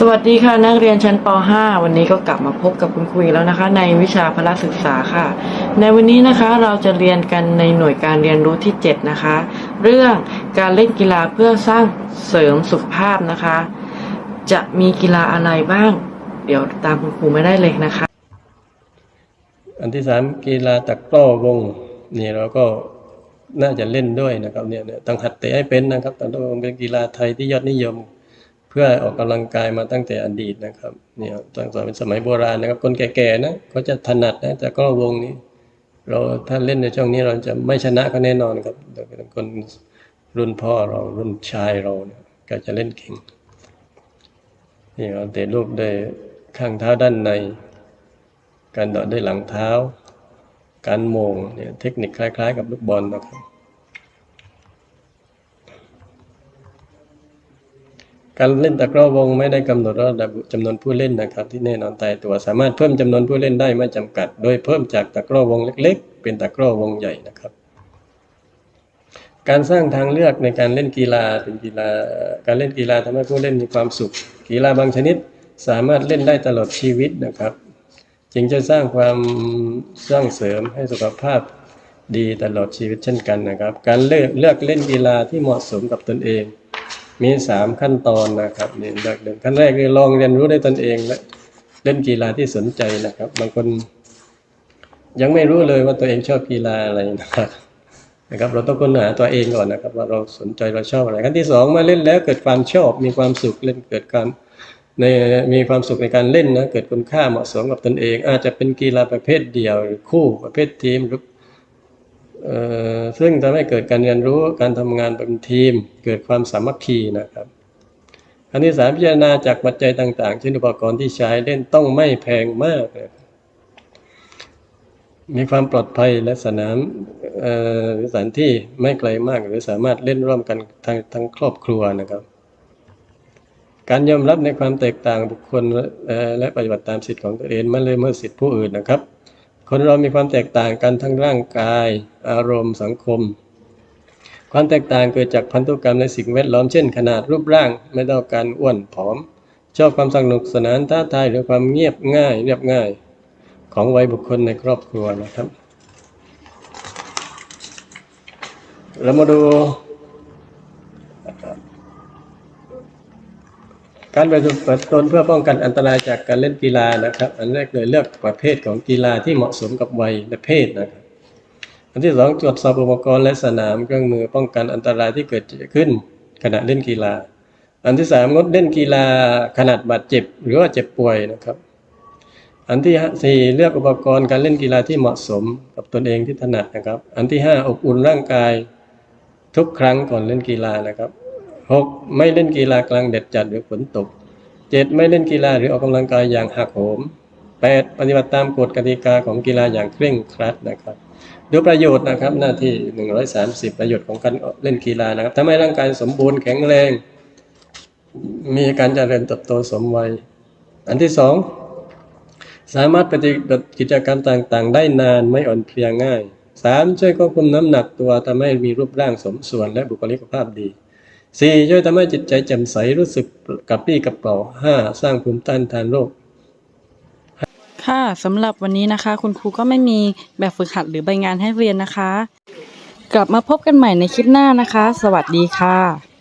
สวัสดีค่ะนักเรียนชั้นป .5 วันนี้ก็กลับมาพบกับคุณครูแล้วนะคะ ในวิชาพละศึกษาค่ะ ในวันนี้นะคะเราจะเรียนกันในหน่วยการเรียนรู้ที่ 7 นะคะ เรื่องการเล่นกีฬาเพื่อสร้างเสริมสุขภาพนะคะ จะมีกีฬาอะไรบ้าง เดี๋ยวตามคุณครูไม่ได้เลยนะคะ อันที่สามกีฬาตะกร้อวงนี่เราก็น่าจะเล่นด้วยนะครับเนี่ยต้องหัดเตะให้เป็นนะครับตะกร้อวงเป็นกีฬาไทยที่ยอดนิยม พื่อออกกำลังกายมาตั้งแต่อดีตนะครับเนี่ยตั้งแต่เป็นสมัยโบราณนะครับ คนแก่ๆนะเขาจะถนัดนะแตะกร้อวงนี้ เราถ้าเล่นในช่วงนี้เราจะไม่ชนะเขาแน่นอนครับแต่คนรุ่นพ่อเรารุ่นชายเราเนี่ยก็จะเล่นเก่งนี่เราเตะลูกด้วยข้างเท้าด้านใน การเดาะด้วยหลังเท้า การโมงเนี่ยเทคนิคคล้าย ๆ กับลูกบอลนะครับ การเล่นตะกร้อวงไม่ได้กำหนดระดับจำนวนผู้เล่นนะครับที่แน่นอนตายตัว สามารถเพิ่มจำนวนผู้เล่นได้ไม่จำกัด โดยเพิ่มจากตะกร้อวงเล็ก ๆ เป็นตะกร้อวงใหญ่นะครับ การสร้างทางเลือกในการเล่นกีฬาเป็นกีฬาการเล่นกีฬาทำให้ผู้เล่นมีความสุข กีฬาบางชนิดสามารถเล่นได้ตลอดชีวิตนะครับ จึงจะสร้างความสร้างเสริมให้สุขภาพดีตลอดชีวิตเช่นกันนะครับ การเลือกเลือกเล่นกีฬาที่เหมาะสมกับตนเอง มีสามขั้นตอนนะครับเนี่เลือกเดินขั้นแรกคือลองเรียนรู้ได้ตนเองและเล่นกีฬาที่สนใจนะครับ บางคน ยังไม่รู้เลยว่าตัวเองชอบกีฬาอะไรนะครับนะครับ เราต้องค้นหาตัวเองก่อนนะครับ ว่าเราสนใจเราชอบอะไรขั้นที่สองมาเล่นแล้วเกิดความชอบ มีความสุขเล่นเกิดความในมีความสุขในการเล่นนะเกิดคุณค่าเหมาะสมกับตนเอง อาจจะเป็นกีฬาประเภทเดียวหรือคู่ประเภททีมหรือ ซึ่งทำให้เกิดการเรียนรู้การทำงานเป็นทีม เกิดความสามัคคีนะครับอันที่สามพิจารณาจากปัจจัยต่างๆเช่นอุปกรณ์ที่ใช้เล่นต้องไม่แพงมาก มีความปลอดภัยและสนามหรือสถานที่ไม่ไกลมาก หรือสามารถเล่นร่วมกันทั้งทั้งครอบครัวนะครับ การยอมรับในความแตกต่างบุคคลและปฏิบัติตามสิทธิของตัวเองไม่เลยเมิดสิทธิผู้อื่นนะครับ คนเรามีความแตกต่างกันทั้งร่างกาย อารมณ์สังคม ความแตกต่างเกิดจากพันธุกรรมในสิ่งแวดล้อมเช่น ขนาดรูปร่างไม่เท่ากันอ้วนผอม ชอบความสนุกสนานท้าทายหรือความเงียบง่ายเรียบง่าย ของวัยบุคคลในครอบครัวนะครับ เรามาดู การปฏิบัติตนเพื่อป้องกันอันตรายจากการเล่นกีฬานะครับ อันแรกเลยเลือกประเภทของกีฬาที่เหมาะสมกับวัยและเพศนะครับ อันที่สองตรวจสอบอุปกรณ์และสนามเครื่องมือป้องกันอันตรายที่เกิดขึ้นขณะเล่นกีฬา อันที่สามงดเล่นกีฬาขนาดบาดเจ็บหรือว่าเจ็บป่วยนะครับ อันที่สี่เลือกอุปกรณ์การเล่นกีฬาที่เหมาะสมกับตนเองที่ถนัดนะครับ อันที่ห้าอบอุ่นร่างกายทุกครั้งก่อนเล่นกีฬานะครับ หกไม่เล่นกีฬากลางแดดจัดหรือฝนตกเจ็ดไม่เล่นกีฬาหรือออกกำลังกายอย่างหักโหมแปดปฏิบัติตามกฎกติกาของกีฬาอย่างเคร่งครัดนะครับดูประโยชน์นะครับ หน้าที่หนึ่งร้อยสามสิบประโยชน์ของการเล่นกีฬานะครับทำให้ร่างกายสมบูรณ์แข็งแรง มีการเจริญเติบโตสมวัย อันที่สองสามารถปฏิบัติกิจกรรมต่างๆ ได้นานไม่อ่อนเพลียง่ายสามช่วยควบคุมน้ำหนักตัวทำให้มีรูปร่างสมส่วนและบุคลิกภาพดี สี่ช่วยทำให้จิตใจแจ่มใสรู้สึกกับปรี้กระเป๋าห้าสร้างภูมิต้านทานโรคค่ะสำหรับวันนี้นะคะ คุณครูก็ไม่มีแบบฝึกหัดหรือใบงานให้เรียนนะคะ กลับมาพบกันใหม่ในคลิปหน้านะคะ สวัสดีค่ะ